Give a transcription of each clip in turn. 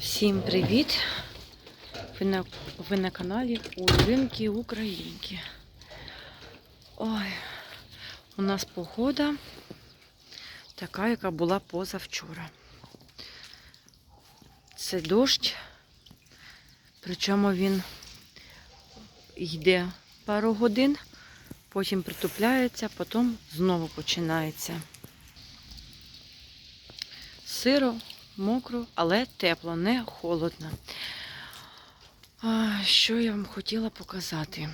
Всім привіт! Ви на, ви на каналі Улинки Українки. Ой, у нас погода така, яка була позавчора. Це дощ, причому він йде пару годин, потім притупляється, потім знову починається. Сиро, мокро, але тепло, не холодно. Що я вам хотіла показати?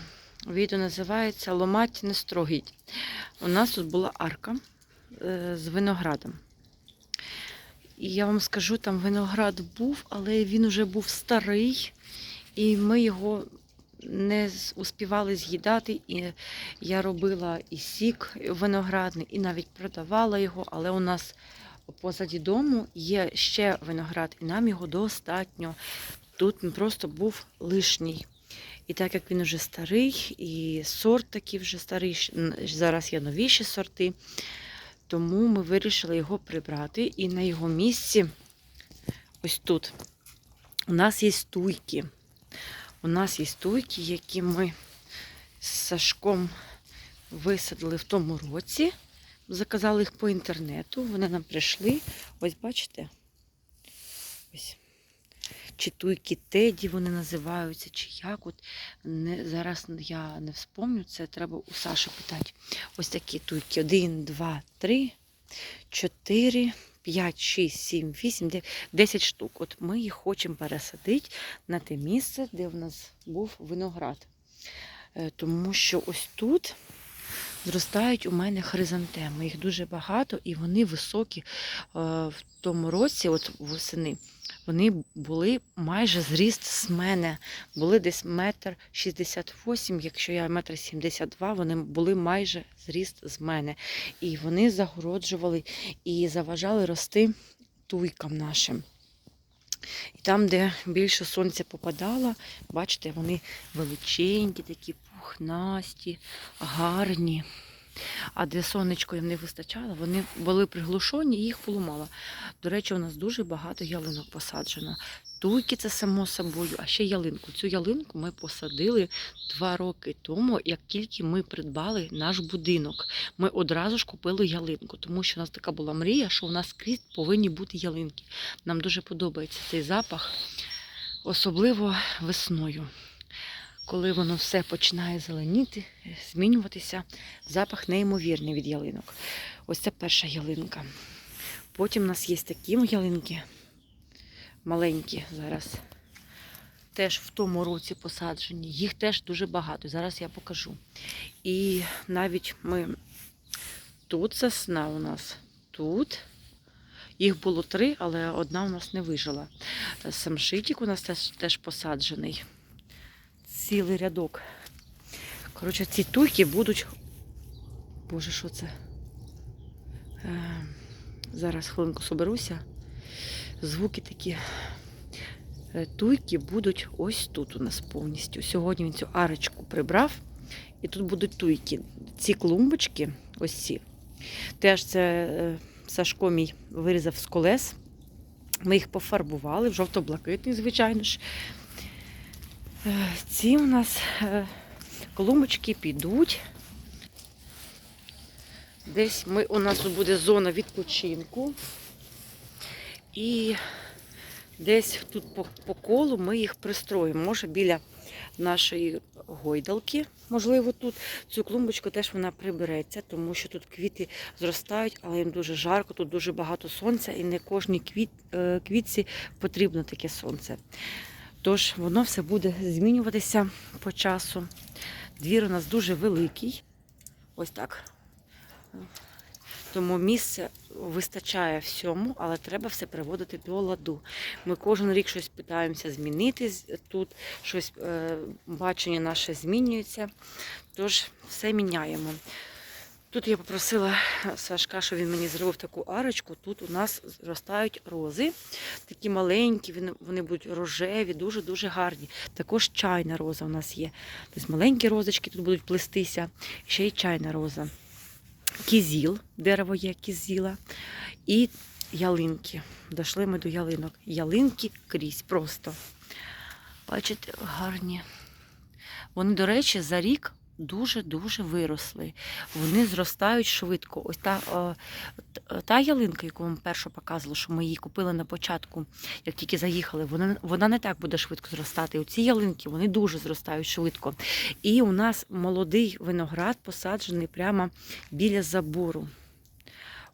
Відео називається Ломать не строгіть. У нас тут була арка е, з виноградом. І я вам скажу, там виноград був, але він вже був старий, і ми його не успівали з'їдати. І я робила і сік виноградний, і навіть продавала його, але у нас позаді дому є ще виноград, і нам його достатньо. Тут він просто був лишній. І так як він вже старий, і сорт такий вже старий, зараз є новіші сорти, тому ми вирішили його прибрати. І на його місці, ось тут, у нас є стуйки. У нас є стуйки, які ми з Сашком висадили в тому році. Заказали їх по інтернету, вони нам прийшли. Ось бачите? Ось. Чи туйки Теді вони називаються, чи як. От не, зараз я не вспомню, це треба у Саші питати. Ось такі туйки. Один, два, три, чотири, п'ять, шість, сім, вісім, десять штук. От ми їх хочемо пересадити на те місце, де в нас був виноград. Е, Тому що ось тут зростають у мене хризантеми. Їх дуже багато і вони високі. Е, В тому році, от восени, вони були майже зріст з мене. Були десь метр шістдесят восім, якщо я метр сімдесят два, вони були майже зріст з мене. І вони загороджували і заважали рости туйкам нашим. І там, де більше сонця попадало, бачите, вони величенькі, такі пухнасті, гарні. А де сонечко їм не вистачало, вони були приглушені і їх було мало. До речі, у нас дуже багато ялинок посаджено. Туйки це само собою, а ще ялинку. Цю ялинку ми посадили два роки тому, як тільки ми придбали наш будинок. Ми одразу ж купили ялинку, тому що у нас така була мрія, що у нас скрізь повинні бути ялинки. Нам дуже подобається цей запах, особливо весною. Коли воно все починає зеленіти, змінюватися, запах неймовірний від ялинок. Ось це перша ялинка. Потім у нас є такі ялинки, маленькі зараз. Теж в тому році посаджені. Їх теж дуже багато. Зараз я покажу. І навіть ми тут сосна у нас, тут. Їх було три, але одна у нас не вижила. Самшитик у нас теж, теж посаджений. Цілий рядок. Коротше, ці туйки будуть. Боже, що це? Е, зараз хвилинку соберуся. Звуки такі. Е, Туйки будуть ось тут у нас повністю. Сьогодні він цю арочку прибрав. І тут будуть туйки. Ці клумбочки, ось ці. Теж це е, Сашко мій вирізав з колес. Ми їх пофарбували в жовто-блакитний, звичайно ж. Е, Ці у нас е, клумбочки підуть. Десь ми, у нас буде зона відпочинку. І десь тут по, по колу ми їх пристроїмо. Може біля нашої гойдалки, можливо, тут. Цю клумбочку теж вона прибереться, тому що тут квіти зростають, але їм дуже жарко, тут дуже багато сонця, і не кожній квіт, е, квітці потрібно таке сонце. Тож воно все буде змінюватися по часу. Двір у нас дуже великий. Ось так. Тому місце вистачає всьому, але треба все приводити до ладу. Ми кожен рік щось питаємося змінити тут, щось е, бачення наше змінюється. Тож все міняємо. Тут я попросила Сашка, щоб він мені зробив таку арочку. Тут у нас зростають рози, такі маленькі, вони будуть рожеві, дуже-дуже гарні. Також чайна роза у нас є. Тобто маленькі розочки тут будуть плестися, ще й чайна роза. Кізіл, дерево є кізіла. І ялинки. Дійшли ми до ялинок. Ялинки крізь просто. Бачите, гарні. Вони, до речі, за рік дуже-дуже виросли. Вони зростають швидко. Ось та, е, та ялинка, яку вам першу показувала, що ми її купили на початку, як тільки заїхали, вона, вона не так буде швидко зростати. Оці ялинки вони дуже зростають швидко. І у нас молодий виноград посаджений прямо біля забору.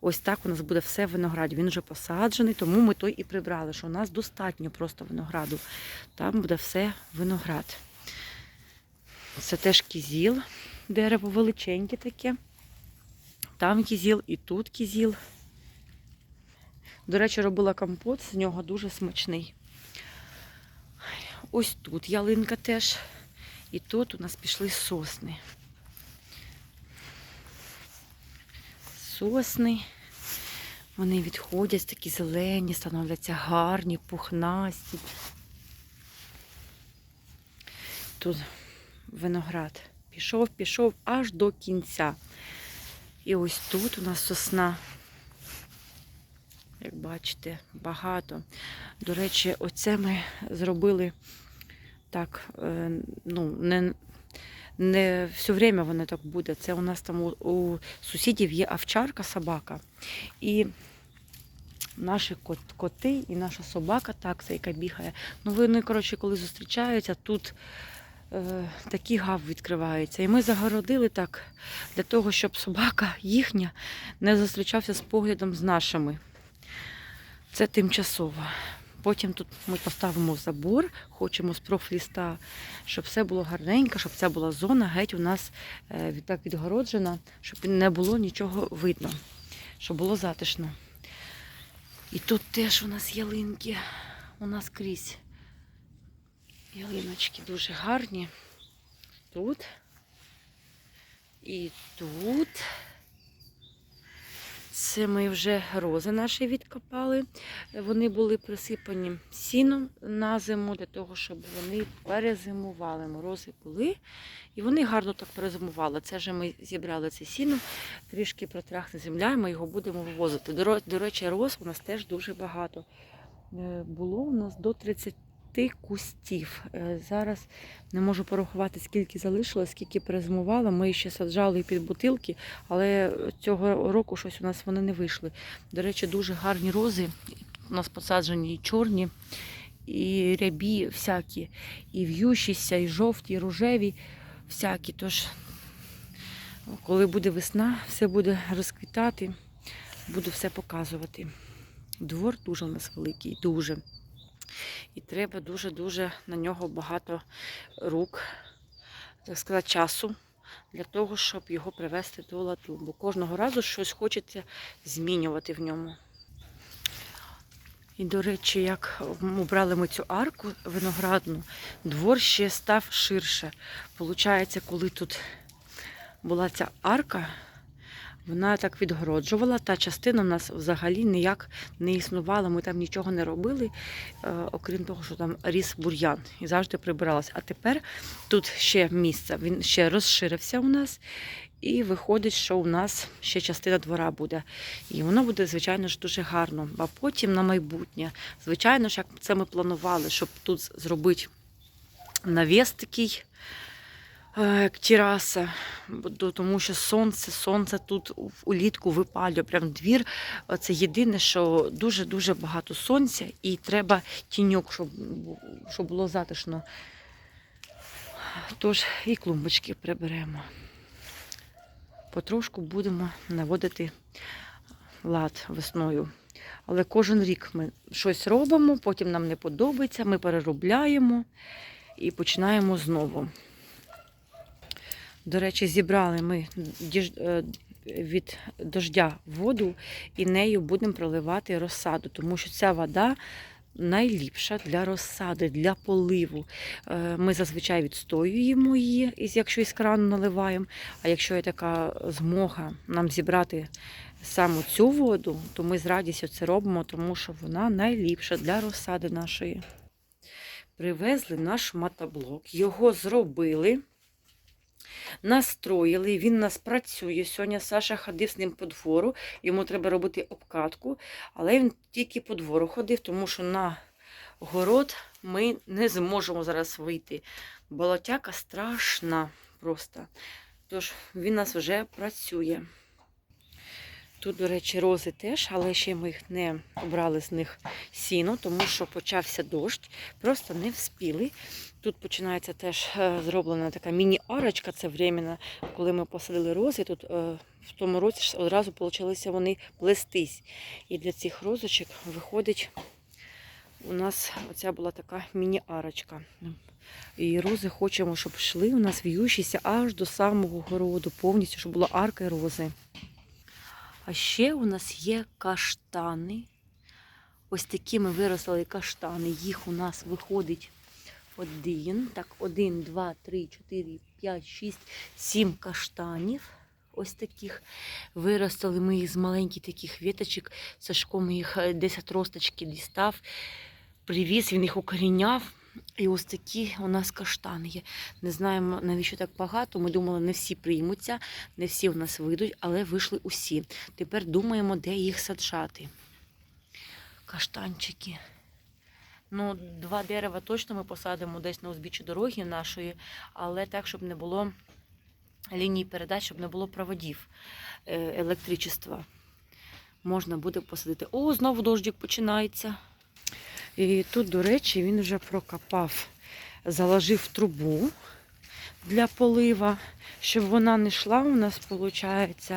Ось так у нас буде все в винограді. Він вже посаджений, тому ми той і прибрали, що у нас достатньо просто винограду. Там буде все виноград. Це теж кізіл, дерево величеньке таке. Там кізіл і тут кізіл. До речі, робила компот, з нього дуже смачний. Ось тут ялинка теж. І тут у нас пішли сосни. Сосни. Вони відходять такі зелені, становляться гарні, пухнасті. Тут виноград пішов, пішов аж до кінця. І ось тут у нас сосна. Як бачите, багато. До речі, оце ми зробили так, е, ну, не, не все время воно так буде. Це у нас там у, у сусідів є овчарка, собака. І наші кот- коти і наша собака, такса, яка бігає. Ну, вони, коротше, коли зустрічаються, тут такий гав відкривається. І ми загородили так для того, щоб собака їхня не зустрічався з поглядом з нашими. Це тимчасово. Потім тут ми поставимо забор, хочемо з профліста, щоб все було гарненько, щоб ця була зона геть у нас е, так відгороджена, щоб не було нічого видно, щоб було затишно. І тут теж у нас ялинки. У нас крізь. Ялиночки дуже гарні. Тут. І тут. Це ми вже рози наші відкопали. Вони були присипані сіном на зиму для того, щоб вони перезимували. Морози були. І вони гарно так перезимували. Це вже ми зібрали це сіно, трішки протрахне земля, і ми його будемо вивозити. До, речі, роз у нас теж дуже багато. Е, Було у нас до 30 кустів. Е, Зараз не можу порахувати, скільки залишилось, скільки перезимувало. Ми ще саджали під бутилки, але цього року щось у нас вони не вийшли. До речі, дуже гарні рози. У нас посаджені і чорні, і рябі всякі, і в'ющіся, і жовті, і рожеві, всякі. Тож, коли буде весна, все буде розквітати, буду все показувати. Двор дуже у нас великий, дуже. І треба дуже-дуже на нього багато рук, так сказати, часу для того, щоб його привести до ладу. Бо кожного разу щось хочеться змінювати в ньому. І, до речі, як обрали ми цю арку виноградну, двор ще став ширше. Получається, коли тут була ця арка, вона так відгороджувала. Та частина в нас взагалі ніяк не існувала. Ми там нічого не робили, е, окрім того, що там ріс бур'ян і завжди прибиралася. А тепер тут ще місце, він ще розширився у нас. І виходить, що у нас ще частина двора буде. І воно буде, звичайно ж, дуже гарно. А потім на майбутнє, звичайно ж, як це ми планували, щоб тут зробити навіс такий, тераса, тому що сонце, сонце тут улітку випалює. Прям двір. е, Це єдине, що дуже-дуже багато сонця, і треба тіньок, щоб, щоб було затишно. Тож і клумбочки приберемо. Потрошку будемо наводити лад весною. Але кожен рік ми щось робимо, потім нам не подобається, ми переробляємо і починаємо знову. До речі, зібрали ми е, від дождя воду і нею будемо проливати розсаду, тому що ця вода найліпша для розсади, для поливу. Е, Ми зазвичай відстоюємо її, якщо із крану наливаємо. А якщо є така змога нам зібрати саме цю воду, то ми з радістю це робимо, тому що вона найліпша для розсади нашої. Привезли наш мотоблок, його зробили. Настроїли, він нас працює. Сьогодні Саша ходив з ним по двору, йому треба робити обкатку, але він тільки по двору ходив, тому що на город ми не зможемо зараз вийти. Болотяка страшна просто. Тож він нас вже працює. Тут, до речі, рози теж, але ще ми їх не обрали з них сіно, тому що почався дощ, просто не вспіли. Тут починається теж е, зроблена така міні-арочка, це временно, коли ми посадили рози. Тут е, в тому році одразу почалися вони плестись. І для цих розочок виходить, у нас оця була така міні-арочка. І рози хочемо, щоб йшли у нас в'ющіся аж до самого городу, повністю, щоб була арка і рози. А ще у нас є каштани. Ось такі ми виростили каштани. Їх у нас виходить один. Так, один, два, три, чотири, п'ять, шість, сім каштанів. Ось таких. Виростили ми їх з маленьких таких віточок. Сашко ми їх е, 10 росточки дістав, привіз, він їх укоріняв. І ось такі у нас каштани є. Не знаємо, навіщо так багато. Ми думали, не всі приймуться, не всі в нас вийдуть, але вийшли усі. Тепер думаємо, де їх саджати. Каштанчики. Ну, два дерева точно ми посадимо десь на узбіччі дороги нашої, але так, щоб не було ліній передач, щоб не було проводів е, електричества. Можна буде посадити. О, знову дождик починається. І тут, до речі, він вже прокопав, заложив трубу для полива, щоб вона не йшла. У нас, виходить,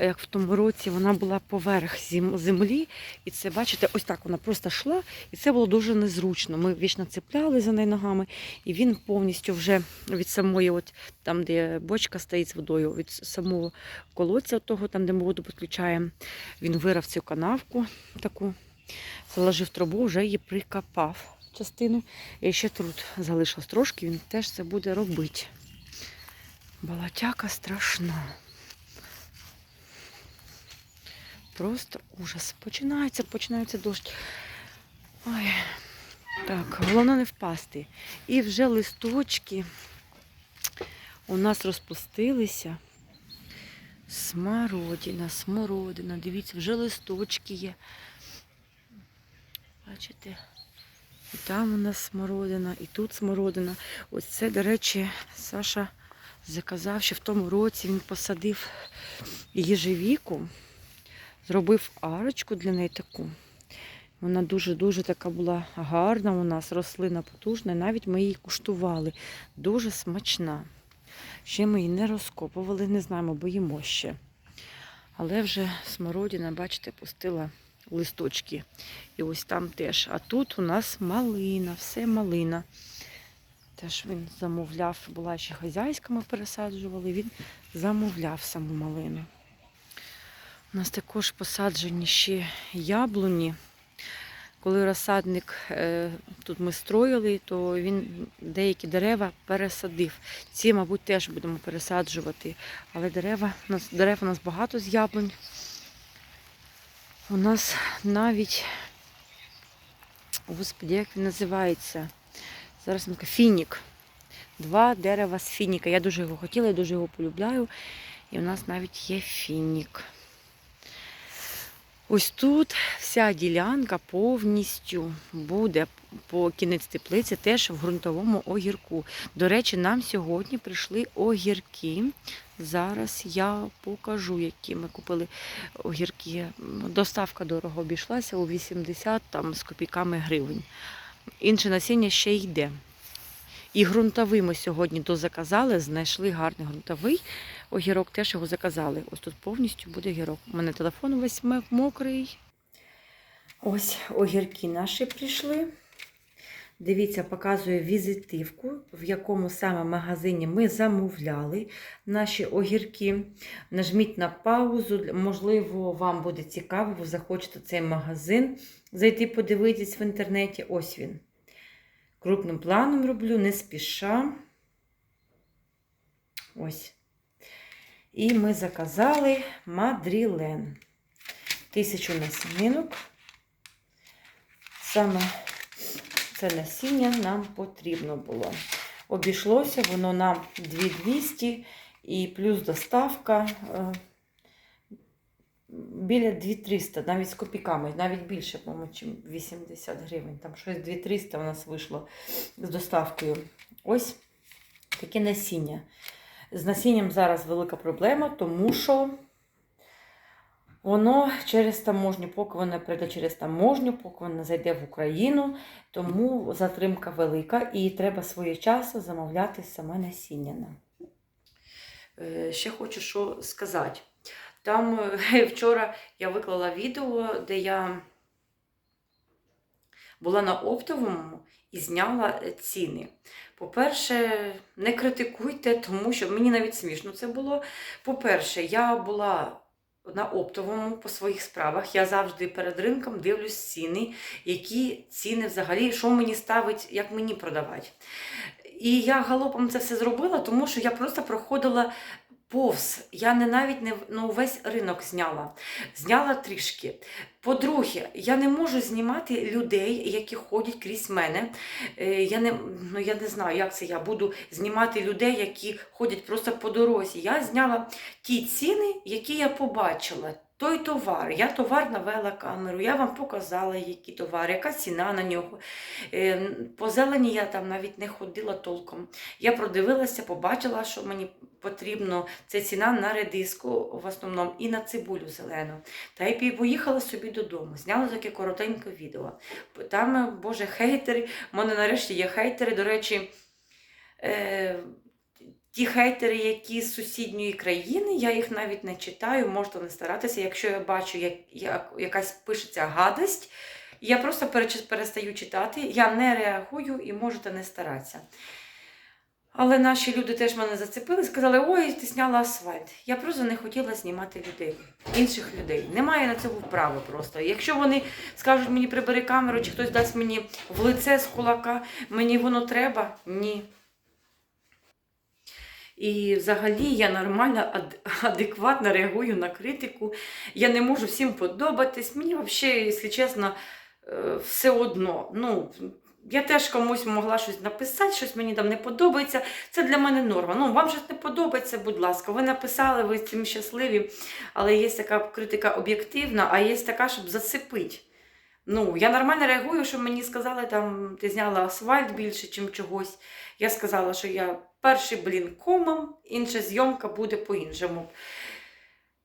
як в тому році, вона була поверх землі. І це, бачите, ось так вона просто йшла, і це було дуже незручно. Ми вічно цепляли за неї ногами, і він повністю вже від самої, от там, де бочка стоїть з водою, від самого колодця, того, там, де ми воду підключаємо, він вирав цю канавку таку заложив трубу, вже її прикопав частину. І ще тут залишилось трошки, він теж це буде робити. Балатяка страшна. Просто ужас. Починається, починається дощ. Ой. Так, головне не впасти. І вже листочки у нас розпустилися. Смородина, смородина. Дивіться, вже листочки є. Бачите? І там у нас смородина, і тут смородина. Ось це, до речі, Саша заказав, що в тому році він посадив їжевіку, зробив арочку для неї таку. Вона дуже-дуже така була гарна у нас, рослина потужна, навіть ми її куштували. Дуже смачна. Ще ми її не розкопували, не знаємо, боїмо ще. Але вже смородина, бачите, пустила листочки. І ось там теж. А тут у нас малина, все малина. Теж він замовляв, була ще хазяйська, ми пересаджували, він замовляв саму малину. У нас також посаджені ще яблуні. Коли розсадник е, тут ми строїли, то він деякі дерева пересадив. Ці, мабуть, теж будемо пересаджувати. Але дерева, дерев у нас багато з яблунь. У нас навіть, господи, як він називається? Зараз він каже, фінік. Два дерева з фініка. Я дуже його хотіла, я дуже його полюбляю. І у нас навіть є фінік. Ось тут вся ділянка повністю буде по кінець теплиці теж в ґрунтовому огірку. До речі, нам сьогодні прийшли огірки. Зараз я покажу, які ми купили огірки. Доставка дорого обійшлася у 80 там, з копійками гривень. Інше насіння ще йде. І ґрунтовий ми сьогодні дозаказали, знайшли гарний ґрунтовий огірок, теж його заказали. Ось тут повністю буде огірок. У мене телефон весь мокрий. Ось огірки наші прийшли. Дивіться, показую візитивку, в якому саме магазині ми замовляли наші огірки. Нажміть на паузу, можливо, вам буде цікаво, ви захочете цей магазин зайти подивитись в інтернеті. Ось він. Крупним планом роблю, не спіша. Ось. І ми заказали мадрілен. Тисячу насінинок. Саме це насіння нам потрібно було. обійшлося воно нам 2200 і плюс доставка е, біля 2300, навіть з копійками, навіть більше, по-моєму, чим 80 гривень. Там щось 2300 у нас вийшло з доставкою. Ось таке насіння. З насінням зараз велика проблема, тому що воно через таможню, поки воно прийде через таможню, поки воно зайде в Україну, тому затримка велика і треба своєчасно замовляти саме насіння. Е, Ще хочу що сказати. Там е, вчора я виклала відео, де я була на оптовому і зняла ціни. По-перше, не критикуйте, тому що мені навіть смішно це було. По-перше, я була на оптовому по своїх справах. Я завжди перед ринком дивлюсь ціни, які ціни взагалі, що мені ставить, як мені продавати. І я галопом це все зробила, тому що я просто проходила повз. Я не навіть не ну, весь ринок зняла. Зняла трішки. По-друге, я не можу знімати людей, які ходять крізь мене. Е, Я не, ну, я не знаю, як це я буду знімати людей, які ходять просто по дорозі. Я зняла ті ціни, які я побачила. Той товар, я товар навела камеру, я вам показала, які товари, яка ціна на нього. Е, По зелені я там навіть не ходила толком. Я продивилася, побачила, що мені потрібно. Це ціна на редиску в основному і на цибулю зелену. Та й поїхала собі додому. Зняла таке коротеньке відео. Там, е, боже, хейтери. У мене нарешті є хейтери. До речі, е, ті хейтери, які з сусідньої країни, я їх навіть не читаю, можете не старатися. Якщо я бачу, як, як якась пишеться гадость, я просто перестаю читати, я не реагую і можете не старатися. Але наші люди теж мене зацепили, сказали, ой, ти зняла асфальт. Я просто не хотіла знімати людей, інших людей. Немає на це права просто. Якщо вони скажуть мені прибери камеру, чи хтось дасть мені в лице з кулака, мені воно треба? Ні. І взагалі я нормально, адекватно реагую на критику. Я не можу всім подобатись. Мені взагалі, якщо чесно, е, все одно. Ну, я теж комусь могла щось написати, щось мені там не подобається. Це для мене норма. Ну, вам щось не подобається, будь ласка. Ви написали, ви цим щасливі, але є така критика об'єктивна, а є така, щоб зацепити. Ну, я нормально реагую, що мені сказали, там, ти зняла асфальт більше, ніж чогось. Я сказала, що я перший блін комом, інша зйомка буде по-іншому.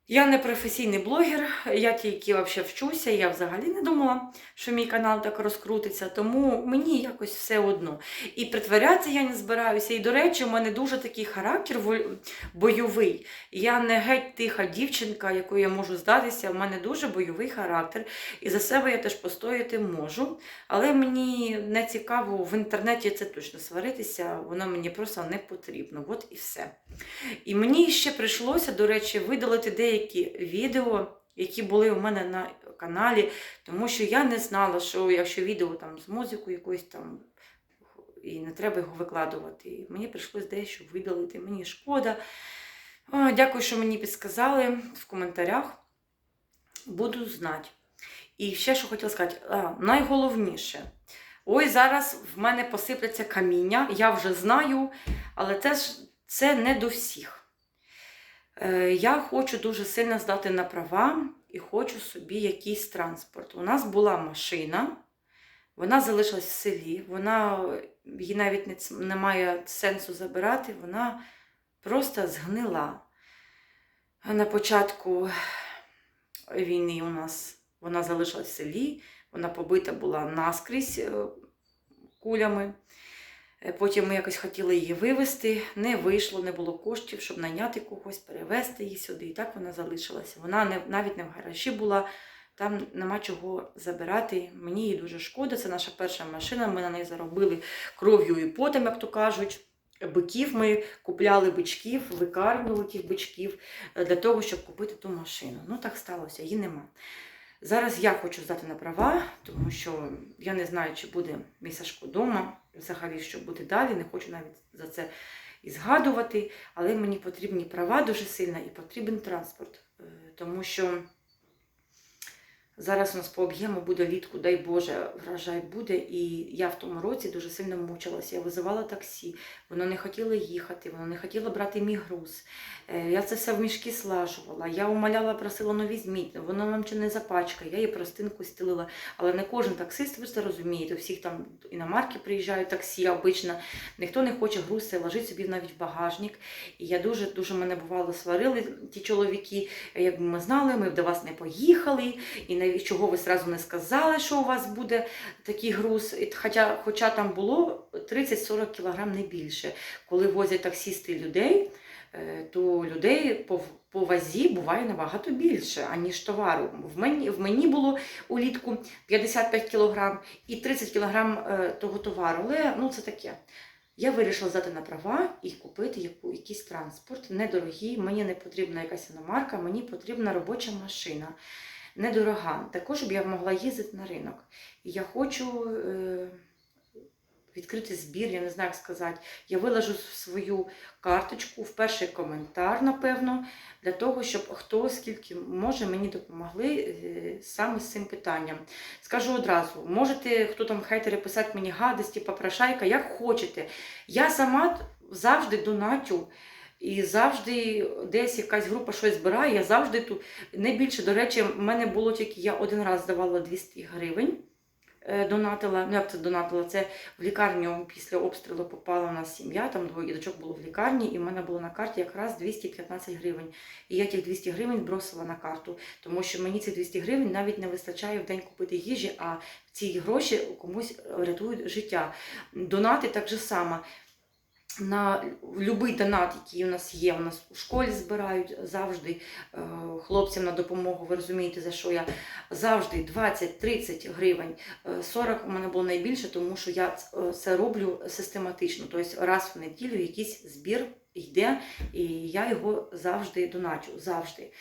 Я не професійний блогер, я тільки вообще вчуся, я взагалі не думала, що мій канал так розкрутиться, тому мені якось все одно. І притворятися я не збираюся. І, до речі, у мене дуже такий характер бойовий. Я не геть тиха дівчинка, якою я можу здатися. У мене дуже бойовий характер. І за себе я теж постояти можу. Але мені не цікаво в інтернеті це точно сваритися, воно мені просто не потрібно. От і все. І мені ще прийшлося, до речі, видалити деякі відео, які були у мене на каналі, тому що я не знала, що якщо відео там з музикою якоюсь там. І не треба його викладувати. Мені прийшлось дещо видалити. Мені шкода. О, дякую, що мені підсказали в коментарях. Буду знати. І ще що хотіла сказати, а, найголовніше. Ой, зараз в мене посипляться каміння, я вже знаю, але це це не до всіх. Е, Я хочу дуже сильно здати на права і хочу собі якийсь транспорт. У нас була машина, вона залишилась в селі, вона її навіть не, немає сенсу забирати, вона просто згнила. На початку війни у нас вона залишилась в селі, вона побита була наскрізь е, кулями. Е, Потім ми якось хотіли її вивезти, не вийшло, не було коштів, щоб найняти когось, перевезти її сюди. І так вона залишилася. Вона не, навіть не в гаражі була, там нема чого забирати. Мені її дуже шкода. Це наша перша машина. Ми на неї заробили кров'ю і потом, як то кажуть. Биків ми купляли бичків, викармлювали тих бичків е, для того, щоб купити ту машину. Ну так сталося, її нема. Зараз я хочу здати на права, тому що я не знаю, чи буде мій Сашко вдома, взагалі, що буде далі. Не хочу навіть за це і згадувати, але мені потрібні права дуже сильно і потрібен транспорт. Е, Тому що Зараз у нас по об'єму буде літку, дай Боже, врожай буде. І я в тому році дуже сильно мучилася. Я визивала таксі, воно не хотіло їхати, воно не хотіло брати мій груз. Е, Я це все в мішки слажувала. Я умоляла, просила, ну візьміть, воно вам чи не запачкає. Я її простинку стелила. Але не кожен таксист, ви ж це розумієте, у всіх там іномарки приїжджають таксі обично. Ніхто не хоче груз цей ложить собі навіть в багажник. І я дуже дуже мене бувало сварили ті чоловіки. Якби ми знали, ми б до вас не поїхали. І навіть чого ви зразу не сказали, що у вас буде такий груз. Хоча, хоча там було 30-40 кг не більше. Коли возять таксісти людей, то людей по, по вазі буває набагато більше, аніж товару. В мені, в мені було улітку 55 кг і 30 кг е, того товару. Але ну, це таке. Я вирішила здати на права і купити яку, якийсь транспорт недорогий. Мені не потрібна якась іномарка, мені потрібна робоча машина. Недорога. Також щоб я могла їздити на ринок. Я хочу е, відкрити збір, я не знаю, як сказати. Я виложу свою карточку в перший коментар, напевно, для того, щоб хто скільки може мені допомогли е, саме з цим питанням. Скажу одразу, можете, хто там хейтери писати мені гадості, попрошайка, як хочете. Я сама завжди донатю. І завжди десь якась група щось збирає, я завжди тут не. До речі, в мене було тільки я один раз давала 200 гривень. Е, Донатила, ну як це донатила? Це в лікарню після обстрілу попала у нас сім'я, там двоє дочок було в лікарні, і в мене було на карті якраз 215 гривень. І я тих 200 гривень бросила на карту, тому що мені ці 200 гривень навіть не вистачає в день купити їжі, а ці гроші комусь рятують життя. Донати так же само на будь-який донат, який у нас є, у нас у школі збирають завжди е, хлопцям на допомогу. Ви розумієте, за що я завжди 20-30 гривень. Е, 40 у мене було найбільше, тому що я е, це роблю систематично. Тобто раз в неділю якийсь збір йде, і я його завжди доначу. Завжди.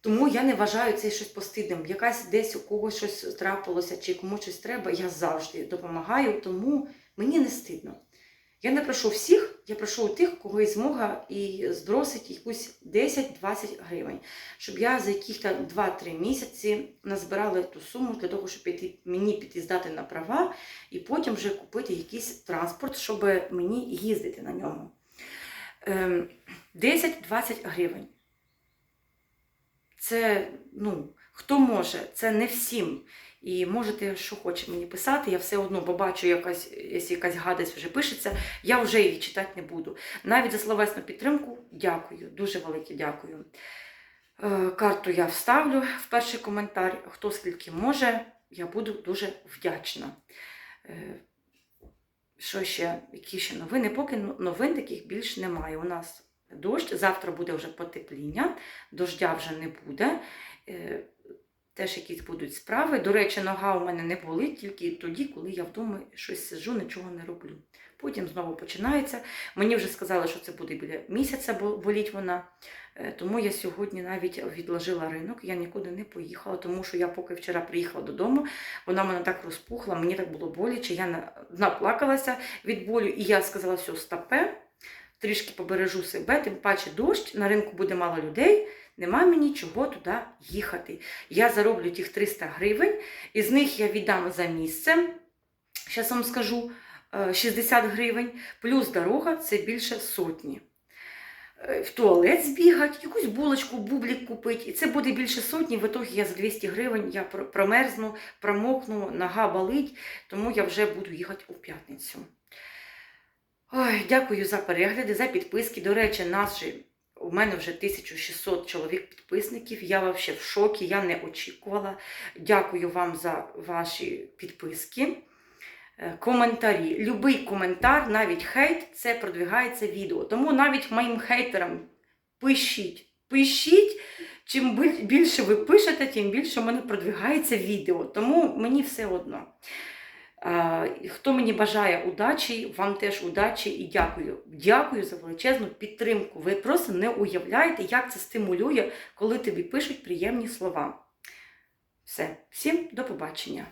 Тому я не вважаю це щось постидним. Якась десь у когось щось трапилося, чи комусь щось треба, я завжди допомагаю, тому мені не стидно. Я не прошу всіх, я прошу у тих, кого є змога і збросить якусь 10-20 гривень, щоб я за яких 2-3 місяці назбирала ту суму для того, щоб піти, мені піти здати на права і потім вже купити якийсь транспорт, щоб мені їздити на ньому. Ем, 10-20 гривень. Це, ну, хто може, це не всім. І можете, що хоче мені писати, я все одно побачу, якась, якась гадость вже пишеться, я вже її читати не буду. Навіть за словесну підтримку дякую, дуже велике дякую. Е, Карту я вставлю в перший коментар. Хто скільки може, я буду дуже вдячна. Е, Що ще? Які ще новини? Поки новин таких більш немає. У нас дощ, завтра буде вже потепління, дождя вже не буде. Теж якісь будуть справи. До речі, нога у мене не болить тільки тоді, коли я вдома щось сиджу, нічого не роблю. Потім знову починається. Мені вже сказали, що це буде біля місяця бо- боліть вона. Е, Тому я сьогодні навіть відложила ринок, я нікуди не поїхала, тому що я поки вчора приїхала додому, вона мене так розпухла, мені так було боляче, я наплакалася від болю, і я сказала, все, стопе, трішки побережу себе, тим паче дощ, на ринку буде мало людей, нема мені чого туди їхати. Я зароблю тих 300 гривень, із них я віддам за місце, зараз вам скажу, е, 60 гривень, плюс дорога це більше сотні. Е, В туалет збігати, якусь булочку, бублік купити. І це буде більше сотні. В итогі я за 200 гривень я промерзну, промокну, нога болить, тому я вже буду їхати у п'ятницю. Ой, дякую за перегляди, за підписки. До речі, наші, у мене вже 1600 чоловік підписників. Я взагалі в шокі, я не очікувала. Дякую вам за ваші підписки. Е, Коментарі. Любий коментар, навіть хейт, це продвигається відео. Тому навіть моїм хейтерам пишіть. Пишіть. Чим більше ви пишете, тим більше в мене продвигається відео. Тому мені все одно. І Хто мені бажає удачі, вам теж удачі і дякую. Дякую за величезну підтримку. Ви просто не уявляєте, як це стимулює, коли тобі пишуть приємні слова. Все, всім до побачення.